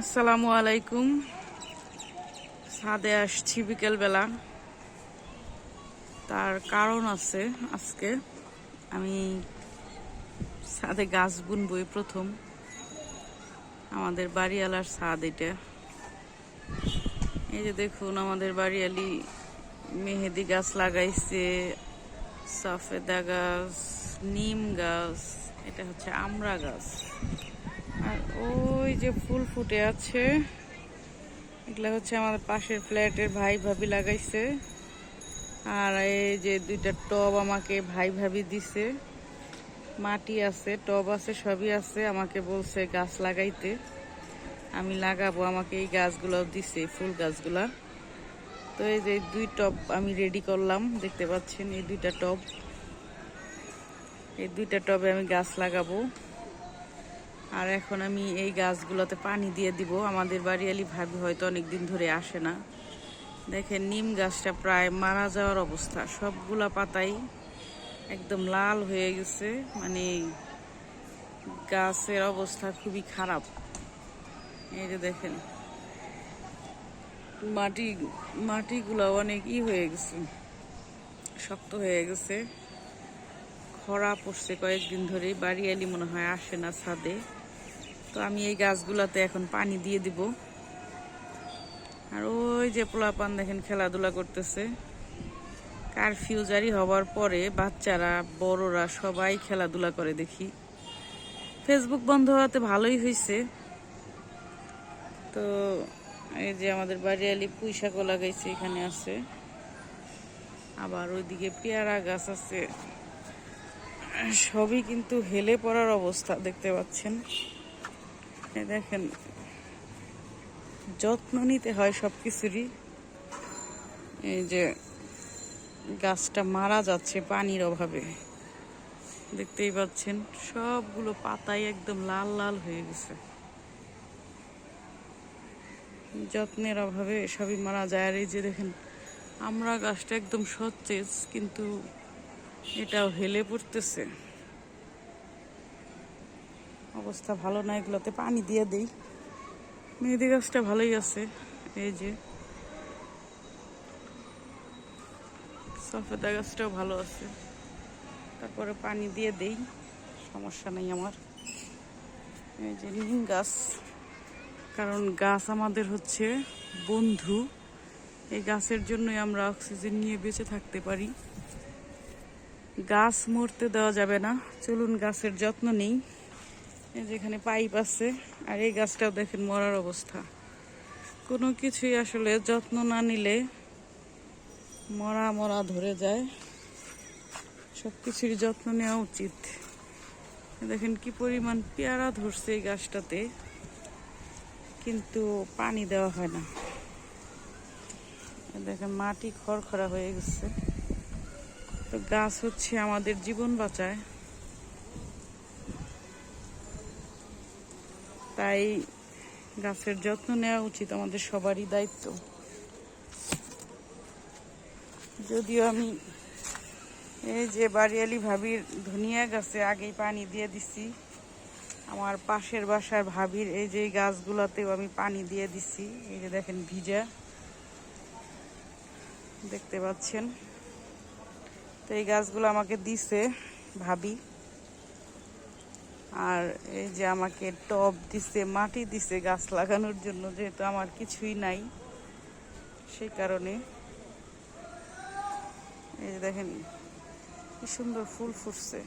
আসসালামু আলাইকুম। ছাদে আসছি বিকেলবেলা। তার কারণ আছে আজকে। আমি ছাদে গাছ বুনবই প্রথম। আমাদের বাড়িওয়ালার ছাদ এটা। এই যে দেখুন, আমাদের বাড়িয়ালি মেহেদি গাছ লাগাইছে, সফেদা গাছ, নিম গাছ, এটা হচ্ছে আমড়া গাছ। ওই যে ফুল ফুটে আছে। এগুলা হচ্ছে আমাদের পাশের ফ্ল্যাটের ভাই ভাবি লাগাইছে। আর এই যে দুইটা টব আমাকে ভাই ভাবি দিছে। মাটি আছে, টব আছে, সবই আছে। আমাকে বলছে গাছ লাগাইতে। আমি লাগাবো, আমাকে এই গাছগুলো দিছে ফুল গাছগুলা। তো এই যে দুই টব আমি রেডি করলাম, দেখতে পাচ্ছেন এই দুইটা টব। এই দুইটা টবে আমি গাছ লাগাবো। আর এখন আমি এই গাছগুলোতে পানি দিয়ে দিব। আমাদের বাড়িয়ালি ভাবি হয়তো অনেক দিন ধরে আসে না। দেখেন, নিম গাছটা প্রায় মারা যাওয়ার অবস্থা। সবগুলা পাতাই একদম লাল হয়ে গেছে। মানে গাছের অবস্থা খুবই খারাপ। এই যে দেখেন, মাটি, মাটিগুলো অনেক ই হয়ে গেছে, শক্ত হয়ে গেছে। খরা পড়ছে কয়েকদিন ধরেই, বাড়িয়ালি মনে হয় আসে না ছাদে। তো আমি এই গাছগুলাতে এখন পানি দিয়ে দিব। আর ওই যে পোলাপান দেখেন খেলাধুলা করতেছে। কারফিউ জারি হওয়ার পরে বাচ্চারা, বড়রা সবাই খেলাধুলা করে দেখি। ফেসবুক বন্ধ হওয়াতে ভালোই হয়েছে তো এই যে আমাদের বাড়িয়ালি পুঁই শাকও লাগাইছে, এখানে আছে। আবার ওইদিকে পেয়ারা গাছ আছে। সবই কিন্তু হেলে পড়ার অবস্থা দেখতে পাচ্ছেন। দেখেন, যত্ন নিতে হয় সব কিছুরই এই যে গাছটা মারা যাচ্ছে পানির অভাবে। দেখতেই পাচ্ছেন, সবগুলো পাতাই একদম লাল লাল হয়ে গেছে। যত্নের অভাবে সবই মারা যায়। আর এই যে দেখেন, আমরা গাছটা একদম সতেজ, কিন্তু এটাও হেলে পড়তেছে। অবস্থা ভালো না, এগুলোতে পানি দিয়ে দেই। মেহেদি গাছটা ভালোই আছে, এই যে। সফেদা গাছটাও ভালো আছে। তারপরে পানি দিয়ে দেই, সমস্যা নেই আমার। এই যে নিম গাছ, কারণ গাছ আমাদের হচ্ছে বন্ধু। এই গাছের জন্যই আমরা অক্সিজেন নিয়ে বেঁচে থাকতে পারি। গাছ মরতে দেওয়া যাবে না। চলুন গাছের যত্ন নেই। যেখানে পাইপ আছে, আর এই গাছটাও দেখেন মরার অবস্থা। কোনো কিছুই আসলে যত্ন না নিলে মরা মরা ধরে যায়। সব কিছুরই যত্ন নেওয়া উচিত। দেখেন কি পরিমাণ পেয়ারা ধরছে এই গাছটাতে, কিন্তু পানি দেওয়া হয় না। দেখেন মাটি খড়খড়া হয়ে গেছে। তো গাছ হচ্ছে আমাদের জীবন বাঁচায়। তাই গাছের যত্ন নেওয়া উচিত আমাদের সবারই দায়িত্ব। যদিও আমি এই যে বাড়িয়ালি ভাবির ধনিয়া গাছে আগেই পানি দিয়ে দিছি, আমার পাশের বাসার ভাবির এই যে গাছগুলোতেও আমি পানি দিয়ে দিছি, এই যে দেখেন ভিজা। দেখতে পাচ্ছেন? তো এই গাছগুলো আমাকে দিছে ভাবি। আর এই যে আমাকে টব দিছে, মাটি দিছে গাছ লাগানোর জন্য, যেহেতু আমার কিছুই নাই সেই কারণে। এই যে দেখেন, কি সুন্দর ফুল ফুটছে।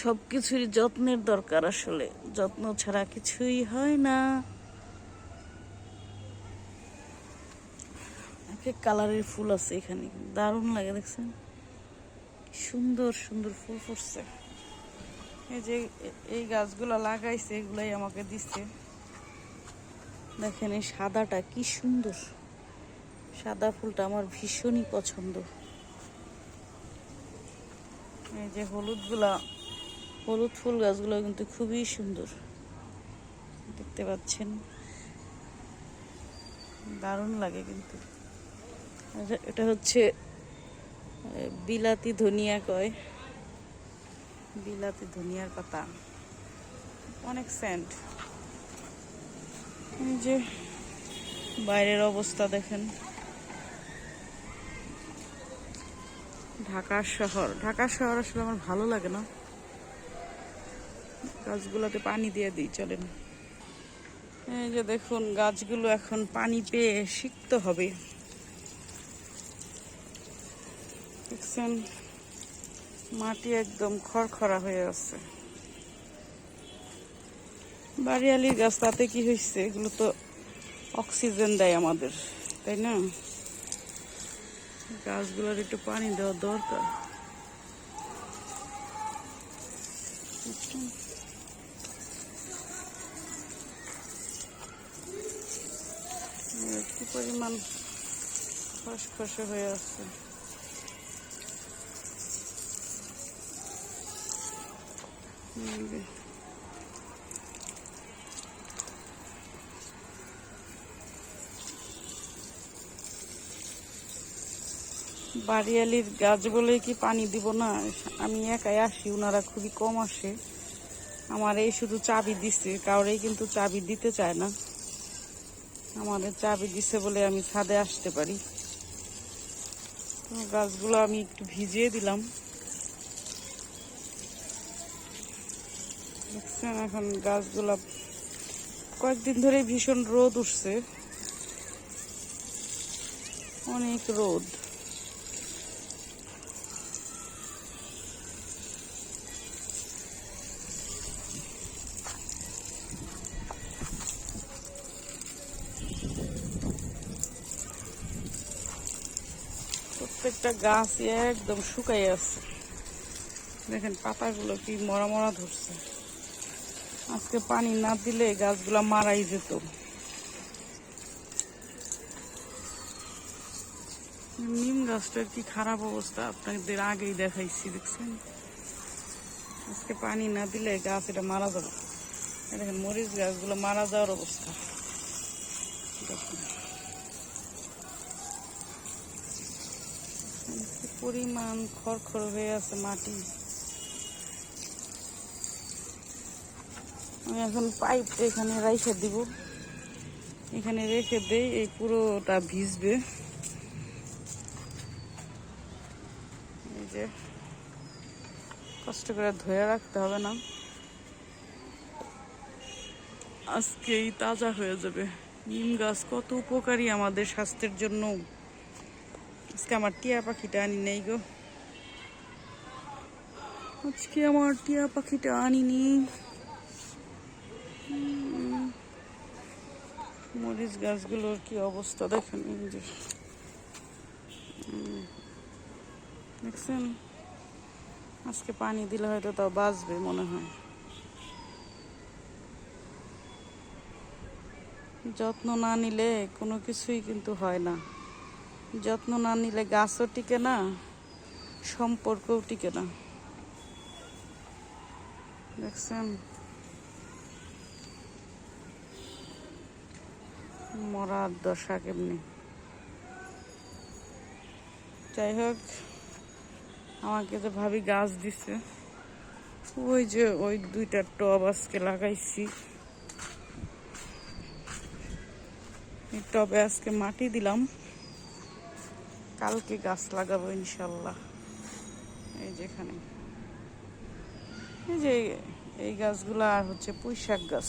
সব কিছুরই যত্নের দরকার আসলে, যত্ন ছাড়া কিছুই হয় না। এক কালারের ফুল আছে এখানে? দারুণ লাগে, দেখছেন? সুন্দর সুন্দর ফুল ফুটছে। এই যে এই গাছগুলো লাগাইছে, এগুলাই আমাকে দিচ্ছে দেখেন এই সাদাটা কি সুন্দর। সাদা ফুলটা আমার ভীষণই পছন্দ। এই যে হলুদগুলা, হলুদ ফুল গাছগুলো কিন্তু খুবই সুন্দর। দেখতে পাচ্ছেন? দারুণ লাগে কিন্তু। এটা হচ্ছে বিলাতি ধনিয়া কয়। বিলাতি ধনিয়ার পাতা। অনেক সেন্ট এই যে বাইরের অবস্থা দেখেন। ঢাকা শহর। ঢাকা শহর আসলে আমার ভালো লাগে না। গাছগুলোতে পানি দিয়ে দিই, চলেন। এই যে দেখুন, গাছগুলো এখন পানি পেয়ে সিক্ত হবে। দেখছেন মাটি একদম খড়খড়া হয়ে আছে। বাড়িয়ালির গাছ, তাতে কি হয়েছে এগুলো তো অক্সিজেন দেয় আমাদের, তাই না? গাছগুলোর একটু পানি দেওয়া দরকার। কি পরিমাণ খসখসে হয়ে আছে। বাড়িয়ালির গাছ বলে কি পানি দিব না? আমি একাই আসি ওনারা খুবই কম আসে। আমার এই শুধু চাবি দিছে, কাউরেই কিন্তু চাবি দিতে চায় না। আমাদের চাবি দিছে বলে আমি ছাদে আসতে পারি। গাছগুলো আমি একটু ভিজিয়ে দিলাম। দেখছেন এখন গাছগুলা কয়েকদিন ধরে ভীষণ রোদ উঠছে। অনেক রোদ। প্রত্যেকটা গাছ একদম শুকাই আছে। দেখেন পাতাগুলো কি মরা মরা ধরছে। আজকে পানি না দিলে গাছগুলো মারাই যেত। নিম গাছটার কি খারাপ অবস্থা? আপনাদের আগেই দেখাইছি, দেখছেন? আজকে পানি না দিলে গাছ এটা মারা যাবে। দেখেন, মরিচ গাছগুলো মারা যাওয়ার অবস্থা। পরিমাণ খড়খড় হয়ে আছে মাটি। আমি এখন পাইপ এখানে রেখে দিব। এখানে রেখে দেই, এই পুরোটা ভিজবে। এই যে, কষ্ট করে ধরে রাখতে হবে না। আজকেই তাজা হয়ে যাবে। নিম গাছ কত উপকারী আমাদের স্বাস্থ্যের জন্য আজকে আমার টিয়া পাখিটা আনি নেই গো। আজকে আমার টিয়া পাখিটা আনিনি মরিচ গাছগুলোর কি অবস্থা দেখেন যে। দেখছেন? আজকে পানি দিলে হয়তো তাও বাঁচবে মনে হয়। যত্ন না নিলে কোনো কিছুই কিন্তু হয় না। যত্ন না নিলে গাছও টিকে না, সম্পর্কও টিকে না। দেখছেন? মরার দশা কেমনি? যাই হোক, আমাকে যে ভাবি গাছ দিছে, ওই যে ওই দুইটা টব আজকে লাগাইছি। এই টবে আজকে মাটি দিলাম। কালকে গাছ লাগাবো ইনশাল্লাহ। এই যেখানে এই যে এই গাছগুলো আর হচ্ছে পুঁই শাক গাছ।